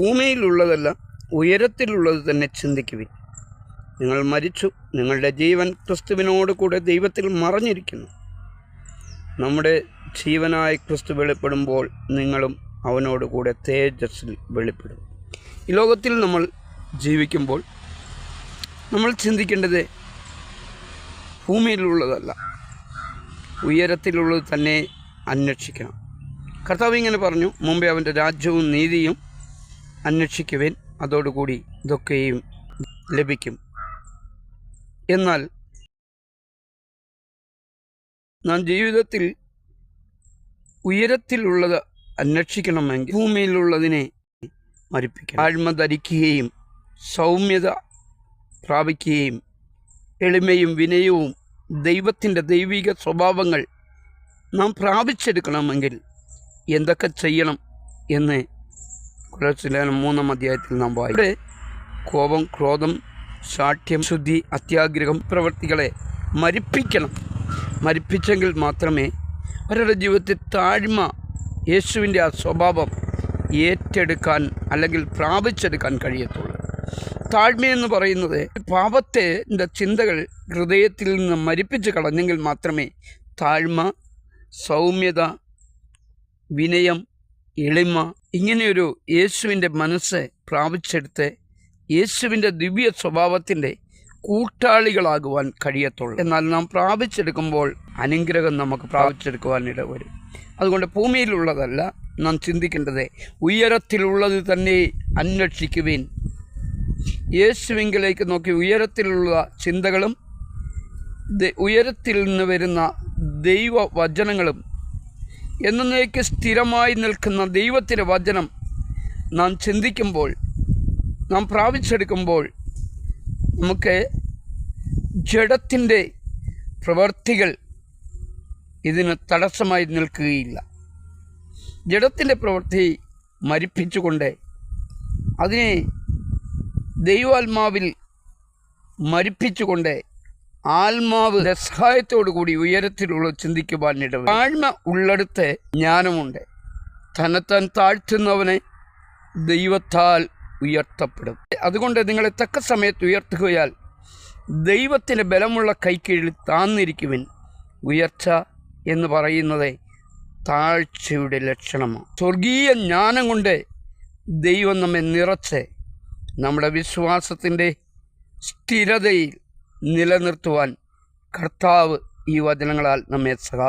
ഭൂമിയിലുള്ളതല്ല ഉയരത്തിലുള്ളത് തന്നെ ചിന്തിക്കുവിൻ. നിങ്ങൾ മരിച്ചു നിങ്ങളുടെ ജീവൻ ക്രിസ്തുവിനോട് കൂടെ ദൈവത്തിൽ മറഞ്ഞിരിക്കുന്നു. നമ്മുടെ ജീവനായ ക്രിസ്തു വെളിപ്പെടുമ്പോൾ നിങ്ങളും അവനോട് കൂടെ തേജസ്സിൽ വെളിപ്പെടും. ഈ ലോകത്തിൽ നമ്മൾ ജീവിക്കുമ്പോൾ നമ്മൾ ചിന്തിക്കേണ്ടത് ഭൂമിയിലുള്ളതല്ല ഉയരത്തിലുള്ളത് തന്നെ അന്വേഷിക്കണം. കർത്താവ് ഇങ്ങനെ പറഞ്ഞു മുമ്പേ അവന്റെ രാജ്യവും നീതിയും അന്വേഷിക്കുവേൻ. അതോടുകൂടി ഇതൊക്കെയും ലഭിക്കും. എന്നാൽ നാം ജീവിതത്തിൽ ഉയരത്തിലുള്ളത് അന്വേഷിക്കണമെങ്കിൽ ഭൂമിയിലുള്ളതിനെ മരിപ്പിക്കണം. ആഴ്മ ധരിക്കുകയും സൗമ്യത പ്രാപിക്കുകയും എളിമയും വിനയവും ദൈവത്തിന്റെ ദൈവിക സ്വഭാവങ്ങൾ നാം പ്രാപിച്ചെടുക്കണമെങ്കിൽ എന്തൊക്കെ ചെയ്യണം എന്ന് കുലശിലേനം മൂന്നാം അധ്യായത്തിൽ നാം വായി ഇവിടെ കോപം ക്രോധം ശാഠ്യം ശുദ്ധി അത്യാഗ്രഹം പ്രവൃത്തികളെ മരിപ്പിക്കണം. മരിപ്പിച്ചെങ്കിൽ മാത്രമേ അവരുടെ ജീവിതത്തിൽ താഴ്മ യേശുവിന്റെ ആ സ്വഭാവം ഏറ്റെടുക്കാൻ അല്ലെങ്കിൽ പ്രാപിച്ചെടുക്കാൻ കഴിയത്തുള്ളൂ. താഴ്മയെന്ന് പറയുന്നത് പാപത്തെ ചിന്തകൾ ഹൃദയത്തിൽ നിന്ന് മരിപ്പിച്ച് കളഞ്ഞെങ്കിൽ മാത്രമേ താഴ്മ സൗമ്യത വിനയം എളിമ ഇങ്ങനെയൊരു യേശുവിന്റെ മനസ്സ് പ്രാപിച്ചെടുത്ത് യേശുവിന്റെ ദിവ്യ സ്വഭാവത്തിന്റെ കൂട്ടാളികളാകുവാൻ കഴിയത്തുള്ളൂ. എന്നാൽ നാം പ്രാപിച്ചെടുക്കുമ്പോൾ അനുഗ്രഹം നമുക്ക് പ്രാപിച്ചെടുക്കുവാൻ ഇടവരും. അതുകൊണ്ട് ഭൂമിയിലുള്ളതല്ല നാം ചിന്തിക്കേണ്ടത് ഉയരത്തിലുള്ളത് തന്നെ അന്വേഷിക്കുവിൻ. യേശുവിങ്കിലേക്ക് നോക്കി ഉയരത്തിലുള്ള ചിന്തകളും ഉയരത്തിൽ നിന്ന് വരുന്ന ദൈവ വചനങ്ങളും എന്നേക്ക് സ്ഥിരമായി നിൽക്കുന്ന ദൈവത്തിന്റെ വചനം നാം ചിന്തിക്കുമ്പോൾ നാം പ്രാപിച്ചെടുക്കുമ്പോൾ നമുക്ക് ജഡത്തിന്റെ പ്രവർത്തികൾ ഇതിന് തടസ്സമായി നിൽക്കുകയില്ല. ജഡത്തിന്റെ പ്രവൃത്തി മരിപ്പിച്ചുകൊണ്ട് അതിനെ ദൈവാത്മാവിൽ മരിപ്പിച്ചുകൊണ്ട് ആത്മാവ് സഹായത്തോടു കൂടി ഉയരത്തിലുള്ള ചിന്തിക്കുവാൻ ഇടവ താഴ്മ ഉള്ളിടത്ത് ജ്ഞാനമുണ്ട്. തന്നെത്താൻ താഴ്ത്തുന്നവനെ ദൈവത്താൽ ഉയർത്തപ്പെടും. അതുകൊണ്ട് നിങ്ങളെ തക്ക സമയത്ത് ഉയർത്തുകയാൽ ദൈവത്തിന് ബലമുള്ള കൈക്കീഴിൽ താന്നിരിക്കുവിൻ. ഉയർച്ച എന്ന് പറയുന്നത് താഴ്ചയുടെ ലക്ഷണമാണ്. സ്വർഗീയ ജ്ഞാനം കൊണ്ട് ദൈവം നമ്മെ നിറച്ച് നമ്മുടെ വിശ്വാസത്തിന്റെ സ്ഥിരതയിൽ നിലനിർത്തുവാൻ കർത്താവ് ഈ വചനങ്ങളാൽ നമ്മെ സഹായിക്കും.